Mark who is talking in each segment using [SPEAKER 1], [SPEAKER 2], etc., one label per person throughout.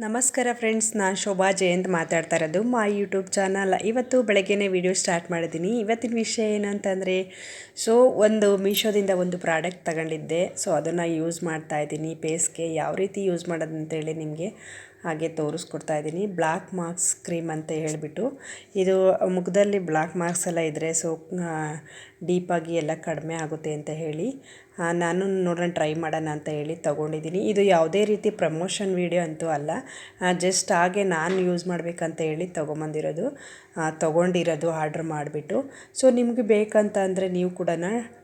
[SPEAKER 1] ನಮಸ್ಕಾರ ಫ್ರೆಂಡ್ಸ್, ನಾನು ಶೋಭಾ ಜಯಂತ್ ಮಾತಾಡ್ತಾ ಇರೋದು ಮಾ ಯೂಟ್ಯೂಬ್ ಚಾನಲ್. ಇವತ್ತು ಬೆಳಗ್ಗೆನೇ ವಿಡಿಯೋ ಸ್ಟಾರ್ಟ್ ಮಾಡಿದ್ದೀನಿ. ಇವತ್ತಿನ ವಿಷಯ ಏನಂತಂದರೆ, ಸೊ ಒಂದು ಮೀಶೋದಿಂದ ಒಂದು ಪ್ರಾಡಕ್ಟ್ ತಗೊಂಡಿದ್ದೆ. ಸೊ ಅದನ್ನು ಯೂಸ್ ಮಾಡ್ತಾ ಇದ್ದೀನಿ. ಪೇಸ್ಗೆ ಯಾವ ರೀತಿ ಯೂಸ್ ಮಾಡೋದು ಅಂತೇಳಿ ನಿಮಗೆ ಹಾಗೆ ತೋರಿಸ್ಕೊಡ್ತಾ ಇದ್ದೀನಿ. ಬ್ಲ್ಯಾಕ್ ಮಾರ್ಕ್ಸ್ ಕ್ರೀಮ್ ಅಂತ ಹೇಳಿಬಿಟ್ಟು. ಇದು ಮುಖದಲ್ಲಿ ಬ್ಲ್ಯಾಕ್ ಮಾರ್ಕ್ಸ್ ಎಲ್ಲ ಇದ್ದರೆ ಸೊ ಡೀಪಾಗಿ ಎಲ್ಲ ಕಡಿಮೆ ಆಗುತ್ತೆ ಅಂತ ಹೇಳಿ. ನಾನು ನೋಡೋಣ, ಟ್ರೈ ಮಾಡೋಣ ಅಂತ ಹೇಳಿ ತೊಗೊಂಡಿದ್ದೀನಿ. ಇದು ಯಾವುದೇ ರೀತಿ ಪ್ರಮೋಷನ್ ವೀಡಿಯೋ ಅಂತೂ ಅಲ್ಲ. ಜಸ್ಟ್ ಹಾಗೆ ನಾನು ಯೂಸ್ ಮಾಡಬೇಕಂತ ಹೇಳಿ ತೊಗೊಂಬಂದಿರೋದು. ತೊಗೊಂಡಿರೋದು ಆರ್ಡ್ರ್ ಮಾಡಿಬಿಟ್ಟು. ಸೊ, ನಿಮಗೆ ಬೇಕಂತ ಅಂದರೆ ನೀವು ಕೂಡ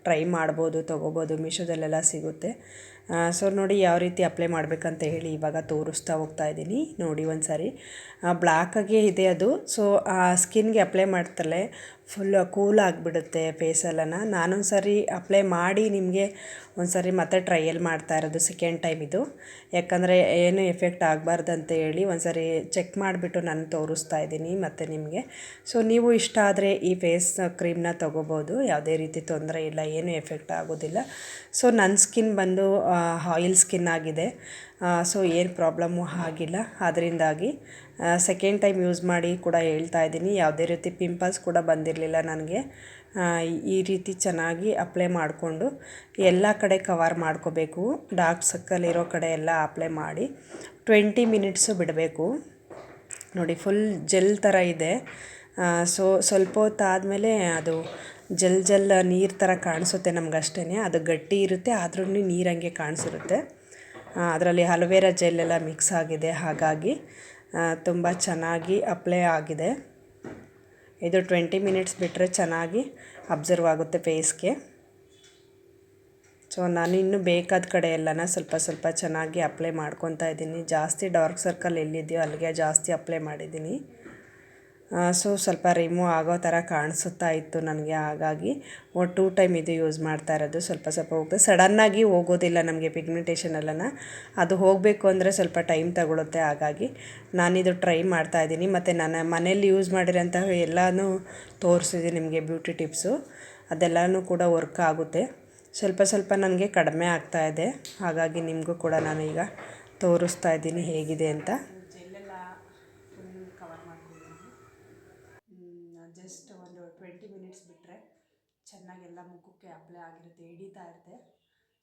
[SPEAKER 1] ಟ್ರೈ ಮಾಡ್ಬೋದು, ತೊಗೋಬೋದು. ಮೀಶೋದಲ್ಲೆಲ್ಲ ಸಿಗುತ್ತೆ. ಸೊ ನೋಡಿ ಯಾವ ರೀತಿ ಅಪ್ಲೈ ಮಾಡಬೇಕಂತ ಹೇಳಿ ಇವಾಗ ತೋರಿಸ್ತಾ ಹೋಗ್ತಾ ಇದ್ದೀನಿ. ನೋಡಿ ಒಂದು ಸಾರಿ ಬ್ಲ್ಯಾಕಾಗೇ ಇದೆ ಅದು. ಸೊ ಆ ಸ್ಕಿನ್ಗೆ ಅಪ್ಲೈ ಮಾಡ್ತಲೇ ಫುಲ್ ಕೂಲ್ ಆಗಿಬಿಡುತ್ತೆ ಫೇಸೆಲ್ಲನ ನಾನೊಂದು ಸಾರಿ ಅಪ್ಲೈ ಮಾಡಿ ನಿಮಗೆ ಒಂದು ಸಾರಿ ಮತ್ತೆ ಟ್ರಯಲ್ ಮಾಡ್ತಾ ಇರೋದು ಸೆಕೆಂಡ್ ಟೈಮ್ ಇದು. ಯಾಕಂದರೆ ಏನು ಎಫೆಕ್ಟ್ ಆಗಬಾರ್ದು ಅಂತ ಹೇಳಿ ಒಂದು ಸಾರಿ ಚೆಕ್ ಮಾಡಿಬಿಟ್ಟು ನಾನು ತೋರಿಸ್ತಾ ಇದ್ದೀನಿ ಮತ್ತು ನಿಮಗೆ. ಸೊ ನೀವು ಇಷ್ಟ ಆದರೆ ಈ ಫೇಸ್ ಕ್ರೀಮ್ನ ತೊಗೋಬೋದು. ಯಾವುದೇ ರೀತಿ ತೊಂದರೆ ಇಲ್ಲ, ಏನು ಎಫೆಕ್ಟ್ ಆಗೋದಿಲ್ಲ. ಸೊ ನನ್ನ ಸ್ಕಿನ್ ಬಂದು ಆಯಿಲ್ ಸ್ಕಿನ್ ಆಗಿದೆ. ಸೊ ಏನು ಪ್ರಾಬ್ಲಮ್ಮು ಆಗಿಲ್ಲ. ಅದರಿಂದಾಗಿ ಸೆಕೆಂಡ್ ಟೈಮ್ ಯೂಸ್ ಮಾಡಿ ಕೂಡ ಹೇಳ್ತಾ ಇದ್ದೀನಿ. ಯಾವುದೇ ರೀತಿ ಪಿಂಪಲ್ಸ್ ಕೂಡ ಬಂದಿರಲಿಲ್ಲ ನನಗೆ. ಈ ರೀತಿ ಚೆನ್ನಾಗಿ ಅಪ್ಲೈ ಮಾಡಿಕೊಂಡು ಎಲ್ಲ ಕಡೆ ಕವರ್ ಮಾಡ್ಕೋಬೇಕು. ಡಾರ್ಕ್ ಸರ್ಕಲ್ ಇರೋ ಕಡೆ ಎಲ್ಲ ಅಪ್ಲೈ ಮಾಡಿ ಟ್ವೆಂಟಿ ಮಿನಿಟ್ಸು ಬಿಡಬೇಕು. ನೋಡಿ ಫುಲ್ ಜೆಲ್ ಥರ ಇದೆ. ಸೊ ಸ್ವಲ್ಪ ಹೊತ್ತಾದಮೇಲೆ ಅದು ಜೆಲ್ ಜೆಲ್ ನೀರು ಥರ ಕಾಣಿಸುತ್ತೆ ನಮ್ಗೆ ಅಷ್ಟೇ ಅದು ಗಟ್ಟಿ ಇರುತ್ತೆ ಆದ್ರೂ ನೀರಂಗೆ ಕಾಣಿಸಿರುತ್ತೆ. ಅದರಲ್ಲಿ ಅಲೋವೆರಾ ಜೆಲ್ ಎಲ್ಲ ಮಿಕ್ಸ್ ಆಗಿದೆ, ಹಾಗಾಗಿ. ತುಂಬ ಚೆನ್ನಾಗಿ ಅಪ್ಲೈ ಆಗಿದೆ. ಇದು ಟ್ವೆಂಟಿ ಮಿನಿಟ್ಸ್ ಬಿಟ್ಟರೆ ಚೆನ್ನಾಗಿ ಅಬ್ಸರ್ವ್ ಆಗುತ್ತೆ ಫೇಸ್ಗೆ. ಸೊ, ನಾನು ಇನ್ನೂ ಬೇಕಾದ ಕಡೆ ಎಲ್ಲನ ಸ್ವಲ್ಪ ಸ್ವಲ್ಪ ಚೆನ್ನಾಗಿ ಅಪ್ಲೈ ಮಾಡ್ಕೊತಾ ಇದ್ದೀನಿ. ಜಾಸ್ತಿ ಡಾರ್ಕ್ ಸರ್ಕಲ್ ಎಲ್ಲಿದೆಯೋ ಅಲ್ಲಿಗೆ ಜಾಸ್ತಿ ಅಪ್ಲೈ ಮಾಡಿದ್ದೀನಿ. ಸೊ ಸ್ವಲ್ಪ ರಿಮೂವ್ ಆಗೋ ಥರ ಕಾಣಿಸುತ್ತಾ ಇತ್ತು ನನಗೆ ಹಾಗಾಗಿ. ಟೂ ಟೈಮ್ ಇದು ಯೂಸ್ ಮಾಡ್ತಾ ಇರೋದು. ಸ್ವಲ್ಪ ಸ್ವಲ್ಪ ಹೋಗ್ತದೆ ಸಡನ್ನಾಗಿ ಹೋಗೋದಿಲ್ಲ ನಮಗೆ ಪಿಗ್ಮೆಂಟೇಷನ್ ಎಲ್ಲನ ಅದು ಹೋಗಬೇಕು ಅಂದರೆ ಸ್ವಲ್ಪ ಟೈಮ್ ತಗೊಳುತ್ತೆ ಹಾಗಾಗಿ ನಾನಿದು ಟ್ರೈ ಮಾಡ್ತಾ ಇದ್ದೀನಿ. ಮತ್ತು ನನ್ನ ಮನೇಲಿ ಯೂಸ್ ಮಾಡಿರೋಂತಹ ಎಲ್ಲನೂ ತೋರಿಸಿದೆ ನಿಮಗೆ ಬ್ಯೂಟಿ ಟಿಪ್ಸು. ಅದೆಲ್ಲನೂ ಕೂಡ ವರ್ಕ್ ಆಗುತ್ತೆ. ಸ್ವಲ್ಪ ಸ್ವಲ್ಪ ನನಗೆ ಕಡಿಮೆ ಆಗ್ತಾ ಇದೆ. ಹಾಗಾಗಿ ನಿಮಗೂ ಕೂಡ ನಾನು ಈಗ ತೋರಿಸ್ತಾ ಇದ್ದೀನಿ ಹೇಗಿದೆ ಅಂತ ಜೆಲ್ಲೆಲ್ಲ ಫುಲ್ ಕವರ್ ಮಾಡ್ಕೊಂಡಿದ್ದೀನಿ ಜಸ್ಟ್ ಒಂದು ಟ್ವೆಂಟಿ ಮಿನಿಟ್ಸ್ ಬಿಟ್ಟರೆ ಚೆನ್ನಾಗೆಲ್ಲ ಮುಖಕ್ಕೆ ಅಪ್ಲೈ ಆಗಿರುತ್ತೆ ಹಿಡಿತಾ ಇರುತ್ತೆ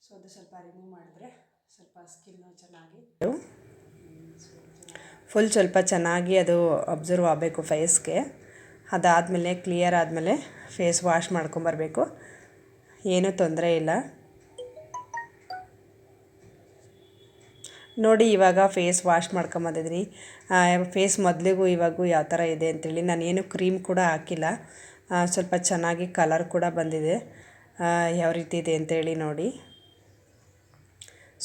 [SPEAKER 1] ಸೊ ಅದು ಸ್ವಲ್ಪ ರಿಮೂವ್ ಮಾಡಿದ್ರೆ ಸ್ವಲ್ಪ ಸ್ಕಿನ್ನು ಚೆನ್ನಾಗಿ ಫುಲ್ ಸ್ವಲ್ಪ ಚೆನ್ನಾಗಿ ಅದು ಅಬ್ಸರ್ವ್ ಆಗಬೇಕು ಫೇಸ್ಗೆ ಅದಾದಮೇಲೆ ಕ್ಲಿಯರ್ ಆದಮೇಲೆ ಫೇಸ್ ವಾಶ್ ಮಾಡ್ಕೊಂಬರ್ಬೇಕು. ಏನೂ ತೊಂದರೆ ಇಲ್ಲ. ನೋಡಿ ಇವಾಗ ಫೇಸ್ ವಾಶ್ ಮಾಡ್ಕೊಂಬಂದಿದ್ದೀನಿ. ಫೇಸ್ ಮೊದಲಿಗೂ ಇವಾಗೂ ಯಾವ ಥರ ಇದೆ ಅಂತೇಳಿ ನಾನೇನು ಕ್ರೀಮ್ ಕೂಡ ಹಾಕಿಲ್ಲ. ಸ್ವಲ್ಪ ಚೆನ್ನಾಗಿ ಕಲರ್ ಕೂಡ ಬಂದಿದೆ. ಯಾವ ರೀತಿ ಇದೆ ಅಂತೇಳಿ ನೋಡಿ.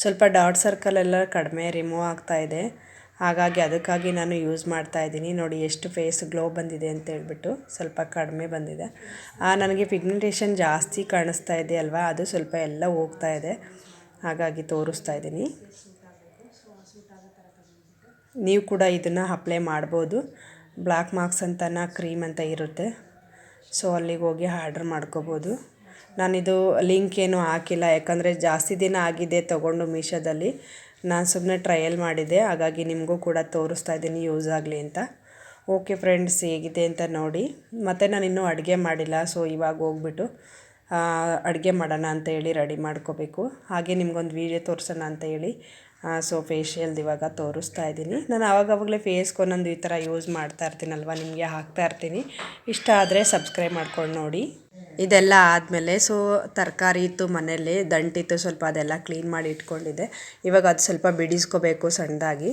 [SPEAKER 1] ಸ್ವಲ್ಪ ಡಾಟ್ ಸರ್ಕಲ್ ಎಲ್ಲ ಕಡಿಮೆ ರಿಮೂವ್ ಆಗ್ತಾ ಇದೆ. ಹಾಗಾಗಿ ಅದಕ್ಕಾಗಿ ನಾನು ಯೂಸ್ ಮಾಡ್ತಾ ಇದ್ದೀನಿ. ನೋಡಿ ಎಷ್ಟು ಫೇಸ್ ಗ್ಲೋ ಬಂದಿದೆ ಅಂತ ಹೇಳ್ಬಿಟ್ಟು ಸ್ವಲ್ಪ ಕಡಿಮೆ ಬಂದಿದೆ. ನನಗೆ ಪಿಗ್ಮೆಂಟೇಷನ್ ಜಾಸ್ತಿ ಕಾಣಿಸ್ತಾ ಇದೆ ಅಲ್ವಾ? ಅದು ಸ್ವಲ್ಪ ಎಲ್ಲ ಹೋಗ್ತಾ ಇದೆ. ಹಾಗಾಗಿ ತೋರಿಸ್ತಾ ಇದ್ದೀನಿ. ನೀವು ಕೂಡ ಇದನ್ನು ಅಪ್ಲೈ ಮಾಡ್ಬೋದು. ಬ್ಲ್ಯಾಕ್ ಮಾರ್ಕ್ಸ್ ಅಂತನ ಕ್ರೀಮ್ ಅಂತ ಇರುತ್ತೆ. ಸೊ ಅಲ್ಲಿಗೆ ಹೋಗಿ ಆರ್ಡ್ರ್ ಮಾಡ್ಕೋಬೋದು. ನಾನಿದು ಲಿಂಕ್ ಏನು ಹಾಕಿಲ್ಲ, ಯಾಕಂದರೆ ಜಾಸ್ತಿ ದಿನ ಆಗಿದೆ ತೊಗೊಂಡು ಮೀಶೋದಲ್ಲಿ. ನಾನು ಸುಮ್ಮನೆ ಟ್ರಯಲ್ ಮಾಡಿದೆ, ಹಾಗಾಗಿ ನಿಮಗೂ ಕೂಡ ತೋರಿಸ್ತಾ ಇದ್ದೀನಿ ಯೂಸ್ ಆಗಲಿ ಅಂತ. ಓಕೆ ಫ್ರೆಂಡ್ಸ್, ಹೇಗಿದೆ ಅಂತ ನೋಡಿ. ಮತ್ತು ನಾನು ಇನ್ನೂ ಅಡುಗೆ ಮಾಡಿಲ್ಲ, ಸೊ ಇವಾಗ ಹೋಗ್ಬಿಟ್ಟು ಅಡುಗೆ ಮಾಡೋಣ ಅಂತ ಹೇಳಿ ರೆಡಿ ಮಾಡ್ಕೋಬೇಕು. ಹಾಗೆ ನಿಮ್ಗೊಂದು ವೀಡಿಯೋ ತೋರಿಸೋಣ ಅಂತ ಹೇಳಿ. ಸೊ ಫೇಶಿಯಲ್ದು ಇವಾಗ ತೋರಿಸ್ತಾ ಇದ್ದೀನಿ. ನಾನು ಆವಾಗವಾಗಲೇ ಫೇಸ್ಗೆ ಒಂದೊಂದು ಈ ಥರ ಯೂಸ್ ಮಾಡ್ತಾ ಇರ್ತೀನಲ್ವ, ನಿಮಗೆ ಹಾಕ್ತಾ ಇರ್ತೀನಿ. ಇಷ್ಟ ಆದರೆ ಸಬ್ಸ್ಕ್ರೈಬ್ ಮಾಡ್ಕೊಂಡು ನೋಡಿ. ಇದೆಲ್ಲ ಆದಮೇಲೆ ಸೊ ತರಕಾರಿ ಇತ್ತು ಮನೆಯಲ್ಲಿ ದಂಟಿತ್ತು ಸ್ವಲ್ಪ ಅದೆಲ್ಲ ಕ್ಲೀನ್ ಮಾಡಿ ಇಟ್ಕೊಂಡಿದ್ದೆ. ಇವಾಗ ಅದು ಸ್ವಲ್ಪ ಬಿಡಿಸ್ಕೋಬೇಕು ಸಣ್ಣದಾಗಿ.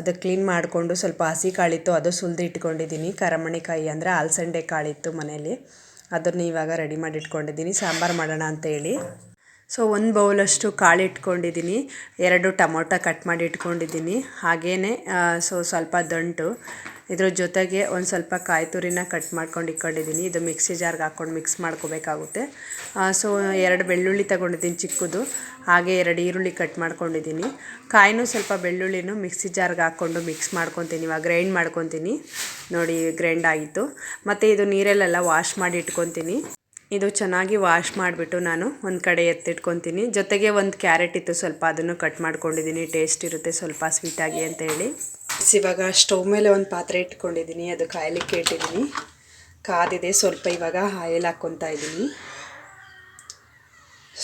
[SPEAKER 1] ಅದು ಕ್ಲೀನ್ ಮಾಡಿಕೊಂಡು ಸ್ವಲ್ಪ ಹಸಿ ಕಾಳಿತ್ತು, ಅದು ಸುಲ್ದು ಇಟ್ಕೊಂಡಿದ್ದೀನಿ. ಕರಮಣಿಕಾಯಿ ಅಂದರೆ ಅಲಸಂಡೆ ಕಾಳಿತ್ತು ಮನೇಲಿ ಅದನ್ನು ಇವಾಗ ರೆಡಿ ಮಾಡಿ ಇಟ್ಕೊಂಡಿದ್ದೀನಿ. ಸಾಂಬಾರು ಮಾಡೋಣ ಅಂತ ಹೇಳಿ. ಸೊ ಒಂದು ಬೌಲಷ್ಟು ಕಾಳು ಇಟ್ಕೊಂಡಿದ್ದೀನಿ ಎರಡು ಟೊಮೊಟೊ ಕಟ್ ಮಾಡಿ ಇಟ್ಕೊಂಡಿದ್ದೀನಿ. ಹಾಗೇ ಸೊ ಸ್ವಲ್ಪ ದಂಟು, ಇದ್ರ ಜೊತೆಗೆ ಒಂದು ಸ್ವಲ್ಪ ಕಾಯಿ ತುರಿನ ಕಟ್ ಮಾಡ್ಕೊಂಡು ಇಟ್ಕೊಂಡಿದ್ದೀನಿ. ಇದು ಮಿಕ್ಸಿ ಜಾರ್ಗೆ ಹಾಕ್ಕೊಂಡು ಮಿಕ್ಸ್ ಮಾಡ್ಕೋಬೇಕಾಗುತ್ತೆ. ಸೊ ಎರಡು ಬೆಳ್ಳುಳ್ಳಿ ತಗೊಂಡಿದ್ದೀನಿ ಚಿಕ್ಕದು, ಹಾಗೆ ಎರಡು ಈರುಳ್ಳಿ ಕಟ್ ಮಾಡ್ಕೊಂಡಿದ್ದೀನಿ. ಕಾಯಿನೂ ಸ್ವಲ್ಪ ಬೆಳ್ಳುಳ್ಳಿನೂ ಮಿಕ್ಸಿ ಜಾರ್ಗೆ ಹಾಕ್ಕೊಂಡು ಮಿಕ್ಸ್ ಮಾಡ್ಕೊತೀನಿ, ಇವಾಗ ಗ್ರೈಂಡ್ ಮಾಡ್ಕೊತೀನಿ. ನೋಡಿ, ಗ್ರೈಂಡ್ ಆಯಿತು ಮತ್ತು ಇದು ನೀರಲ್ಲೆಲ್ಲ ವಾಶ್ ಮಾಡಿ ಇಟ್ಕೊತೀನಿ. ಇದು ಚೆನ್ನಾಗಿ ವಾಶ್ ಮಾಡಿಬಿಟ್ಟು ನಾನು ಒಂದು ಕಡೆ ಎತ್ತಿಟ್ಕೊತೀನಿ. ಜೊತೆಗೆ ಒಂದು ಕ್ಯಾರೆಟ್ ಇತ್ತು, ಸ್ವಲ್ಪ ಅದನ್ನು ಕಟ್ ಮಾಡ್ಕೊಂಡಿದ್ದೀನಿ ಟೇಸ್ಟ್ ಇರುತ್ತೆ, ಸ್ವಲ್ಪ ಸ್ವೀಟಾಗಿ ಅಂತ ಹೇಳಿ. ಇವಾಗ ಸ್ಟವ್ ಮೇಲೆ ಒಂದು ಪಾತ್ರೆ ಇಟ್ಕೊಂಡಿದ್ದೀನಿ ಅದು ಕಾಯಲಿಕ್ಕೆ ಇಟ್ಟಿದ್ದೀನಿ ಕಾದಿದೆ, ಸ್ವಲ್ಪ ಇವಾಗ ಆಯಿಲ್ ಹಾಕ್ಕೊತಾ ಇದ್ದೀನಿ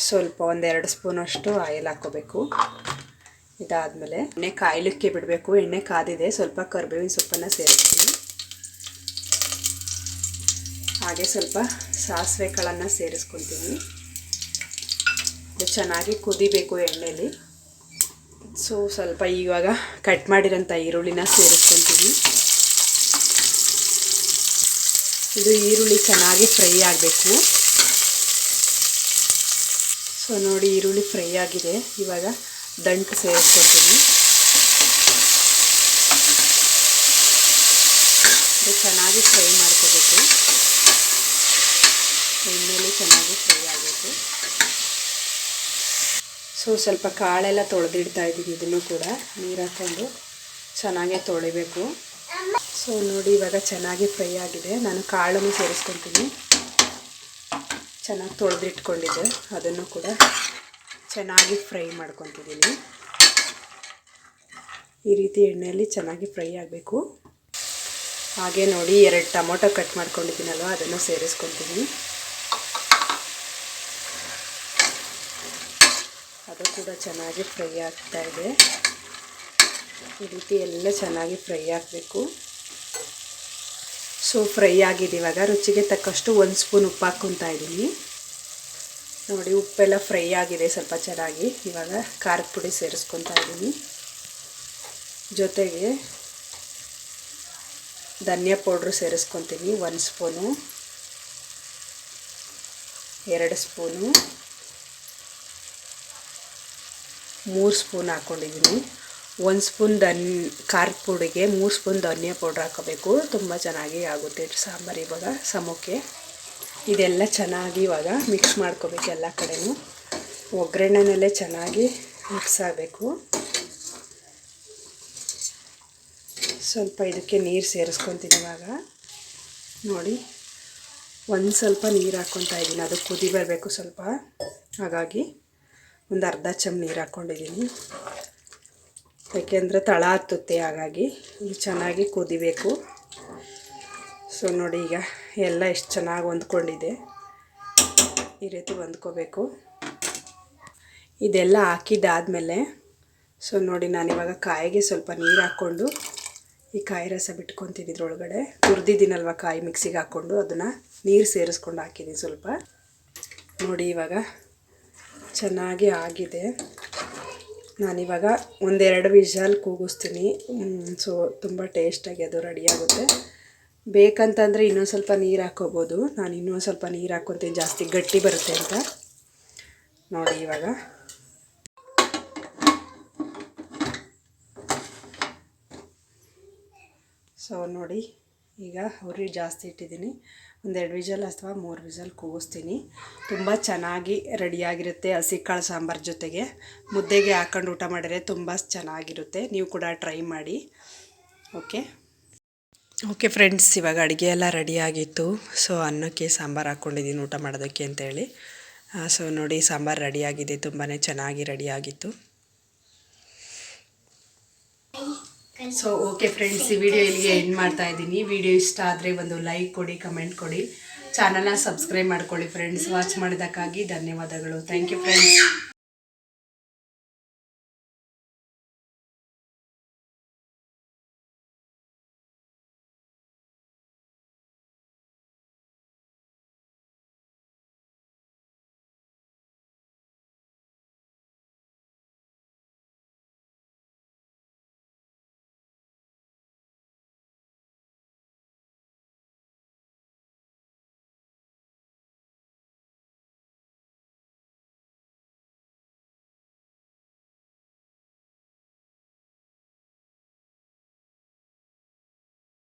[SPEAKER 1] ಸ್ವಲ್ಪ ಒಂದೆರಡು ಸ್ಪೂನಷ್ಟು ಆಯಿಲ್ ಹಾಕ್ಕೋಬೇಕು. ಇದಾದಮೇಲೆ ಎಣ್ಣೆ ಕಾಯಲಿಕ್ಕೆ ಬಿಡಬೇಕು. ಎಣ್ಣೆ ಕಾದಿದೆ, ಸ್ವಲ್ಪ ಕರ್ಬೇವಿನ ಸೊಪ್ಪನ್ನು ಸೇರಿಸ್ತೀನಿ. ಹಾಗೆ ಸ್ವಲ್ಪ ಸಾಸಿವೆ ಕಾಳನ್ನು ಸೇರಿಸ್ಕೊತೀನಿ ಇದು ಚೆನ್ನಾಗಿ ಕುದಿಬೇಕು ಎಣ್ಣೆಯಲ್ಲಿ ಸೊ ಸ್ವಲ್ಪ ಇವಾಗ ಕಟ್ ಮಾಡಿರೋಂಥ ಈರುಳ್ಳಿನ ಸೇರಿಸ್ಕೊತೀನಿ ಇದು ಈರುಳ್ಳಿ ಚೆನ್ನಾಗಿ ಫ್ರೈ ಆಗಬೇಕು. ಸೊ ನೋಡಿ ಈರುಳ್ಳಿ ಫ್ರೈ ಆಗಿದೆ. ಇವಾಗ ದಂಟು ಸೇರಿಸ್ಕೊತೀನಿ ಇದು ಚೆನ್ನಾಗಿ ಫ್ರೈ ಮಾಡ್ಕೋಬೇಕು. ಎಣ್ಣೆಲಿ ಚೆನ್ನಾಗಿ ಫ್ರೈ ಆಗಬೇಕು ಸೊ, ಸ್ವಲ್ಪ ಕಾಳೆಲ್ಲ ತೊಳೆದಿಡ್ತಾ ಇದ್ದೀನಿ ಇದನ್ನು ಕೂಡ. ನೀರು ಹಾಕೊಂಡು ಚೆನ್ನಾಗೇ ತೊಳಿಬೇಕು. ಸೊ, ನೋಡಿ, ಇವಾಗ ಚೆನ್ನಾಗಿ ಫ್ರೈ ಆಗಿದೆ. ನಾನು ಕಾಳನ್ನು ಸೇರಿಸ್ಕೊತೀನಿ. ಚೆನ್ನಾಗಿ ತೊಳೆದಿಟ್ಕೊಂಡಿದ್ದೆ. ಅದನ್ನು ಕೂಡ ಚೆನ್ನಾಗಿ ಫ್ರೈ ಮಾಡ್ಕೊತಿದ್ದೀನಿ. ಈ ರೀತಿ ಎಣ್ಣೆಯಲ್ಲಿ ಚೆನ್ನಾಗಿ ಫ್ರೈ ಆಗಬೇಕು. ಹಾಗೆ ನೋಡಿ, ಎರಡು ಟೊಮೊಟೊ ಕಟ್ ಮಾಡ್ಕೊಂಡಿದ್ದೀನಲ್ವ, ಅದನ್ನು ಸೇರಿಸ್ಕೊತೀನಿ. ಕೂಡ ಚೆನ್ನಾಗಿ ಫ್ರೈ ಆಗ್ತಾ ಇದೆ. ಈ ರೀತಿ ಎಲ್ಲ ಚೆನ್ನಾಗಿ ಫ್ರೈ ಆಗಬೇಕು. ಸೊ ಫ್ರೈ ಆಗಿದೆ ಇವಾಗ. ರುಚಿಗೆ ತಕ್ಕಷ್ಟು ಒಂದು ಸ್ಪೂನ್ ಉಪ್ಪು ಹಾಕ್ಕೊತಾ ಇದ್ದೀನಿ. ನೋಡಿ, ಉಪ್ಪೆಲ್ಲ ಫ್ರೈ ಆಗಿದೆ ಸ್ವಲ್ಪ ಚೆನ್ನಾಗಿ. ಇವಾಗ ಖಾರದ ಪುಡಿ ಸೇರಿಸ್ಕೊತಾ ಇದ್ದೀನಿ. ಜೊತೆಗೆ ಧನಿಯಾ ಪೌಡ್ರು ಸೇರಿಸ್ಕೊತೀನಿ. ಒಂದು ಸ್ಪೂನು. ಎರಡು ಸ್ಪೂನು. ಮೂರು ಸ್ಪೂನ್ ಹಾಕ್ಕೊಂಡಿದ್ದೀನಿ. ಒಂದು ಸ್ಪೂನ್ ಧನ್, ಖಾರದ ಪುಡಿಗೆ ಮೂರು ಸ್ಪೂನ್ ಧನಿಯಾ ಪೌಡ್ರ್ ಹಾಕೋಬೇಕು ತುಂಬ ಚೆನ್ನಾಗಿ ಆಗುತ್ತೆ ಸಾಂಬಾರು ಇವಾಗ, ಸಮಕ್ಕೆ. ಇದೆಲ್ಲ ಚೆನ್ನಾಗಿ ಇವಾಗ ಮಿಕ್ಸ್ ಮಾಡ್ಕೋಬೇಕು ಎಲ್ಲ ಕಡೆಯೂ ಒಗ್ಗರಣೆನಲ್ಲೇ ಚೆನ್ನಾಗಿ ಮಿಕ್ಸ್ ಆಗಬೇಕು. ಸ್ವಲ್ಪ ಇದಕ್ಕೆ ನೀರು ಸೇರಿಸ್ಕೊತೀನಿ ಇವಾಗ. ನೋಡಿ, ಒಂದು ಸ್ವಲ್ಪ ನೀರು ಹಾಕ್ಕೊತಾ ಇದ್ದೀನಿ ಅದು ಕುದಿ ಬರಬೇಕು ಸ್ವಲ್ಪ. ಹಾಗಾಗಿ ಒಂದು ಅರ್ಧ ಚಮ್ ನೀರು ಹಾಕ್ಕೊಂಡಿದ್ದೀನಿ ಯಾಕೆಂದರೆ ತಳ ಹತ್ತುತ್ತೆ, ಹಾಗಾಗಿ ಇದು ಚೆನ್ನಾಗಿ ಕುದಿಬೇಕು. ಸೊ ನೋಡಿ ಈಗ ಎಲ್ಲ ಎಷ್ಟು ಚೆನ್ನಾಗಿ ಹೊಂದ್ಕೊಂಡಿದೆ. ಈ ರೀತಿ ಹೊಂದ್ಕೋಬೇಕು. ಇದೆಲ್ಲ ಹಾಕಿದ್ದಾದಮೇಲೆ ಸೊ ನೋಡಿ ನಾನಿವಾಗ ಕಾಯಿಗೆ ಸ್ವಲ್ಪ ನೀರು ಹಾಕ್ಕೊಂಡು ಈ ಕಾಯಿ ರಸ ಬಿಟ್ಕೊತೀನಿ ಇದ್ರೊಳಗಡೆ. ತುರಿದಿದ್ದೀನಲ್ವ ಕಾಯಿ ಮಿಕ್ಸಿಗೆ ಹಾಕ್ಕೊಂಡು, ಅದನ್ನು ನೀರು ಸೇರಿಸ್ಕೊಂಡು ಹಾಕಿದ್ದೀನಿ ಸ್ವಲ್ಪ. ನೋಡಿ ಇವಾಗ ಚೆನ್ನಾಗಿ ಆಗಿದೆ. ನಾನಿವಾಗ ಒಂದೆರಡು ವಿಶಾಲ್ ಕೂಗಿಸ್ತೀನಿ. ಸೊ ತುಂಬ ಟೇಸ್ಟಾಗಿ ಅದು ರೆಡಿಯಾಗುತ್ತೆ ಬೇಕಂತಂದರೆ ಇನ್ನೊಂದು ಸ್ವಲ್ಪ ನೀರು ಹಾಕ್ಕೋಬೋದು ನಾನು ಇನ್ನೊಂದು ಸ್ವಲ್ಪ ನೀರು ಹಾಕೊತೀನಿ ಜಾಸ್ತಿ ಗಟ್ಟಿ ಬರುತ್ತೆ ಅಂತ. ನೋಡಿ ಇವಾಗ. ಸೊ ನೋಡಿ, ಈಗ ಅವ್ರಿಗೆ ಜಾಸ್ತಿ ಇಟ್ಟಿದ್ದೀನಿ. ಒಂದೆರಡು ವಿಜಲ್ ಅಥವಾ ಮೂರು ವಿಜಲ್ ಕೂಗಿಸ್ತೀನಿ. ತುಂಬ ಚೆನ್ನಾಗಿ ರೆಡಿಯಾಗಿರುತ್ತೆ ಹಸಿ ಕಾಳು ಸಾಂಬಾರು ಜೊತೆಗೆ. ಮುದ್ದೆಗೆ ಹಾಕೊಂಡು ಊಟ ಮಾಡಿದರೆ ತುಂಬ ಚೆನ್ನಾಗಿರುತ್ತೆ. ನೀವು ಕೂಡ ಟ್ರೈ ಮಾಡಿ. ಓಕೆ? ಓಕೆ ಫ್ರೆಂಡ್ಸ್, ಇವಾಗ ಅಡುಗೆ ಎಲ್ಲ ರೆಡಿಯಾಗಿತ್ತು ಸೊ, ಅನ್ನಕ್ಕೆ ಸಾಂಬಾರು ಹಾಕ್ಕೊಂಡಿದ್ದೀನಿ ಊಟ ಮಾಡೋದಕ್ಕೆ ಅಂತೇಳಿ. ಸೊ, ನೋಡಿ, ಸಾಂಬಾರು ರೆಡಿಯಾಗಿದೆ ತುಂಬಾ ಚೆನ್ನಾಗಿ ರೆಡಿಯಾಗಿತ್ತು ಸೊ ಓಕೆ ಫ್ರೆಂಡ್ಸ್ ಈ ವಿಡಿಯೋ ಇಲ್ಲಿಗೆ ಎಂಡ್ ಮಾಡ್ತಾ ಇದ್ದೀನಿ. ವಿಡಿಯೋ ಇಷ್ಟ ಆದರೆ ಒಂದು ಲೈಕ್ ಕೊಡಿ ಕಮೆಂಟ್ ಕೊಡಿ. ಚಾನಲ್ನ ಸಬ್ಸ್ಕ್ರೈಬ್ ಮಾಡ್ಕೊಳ್ಳಿ ಫ್ರೆಂಡ್ಸ್ ವಾಚ್ ಮಾಡಿದ್ದಕ್ಕಾಗಿ ಧನ್ಯವಾದಗಳು. Thank you friends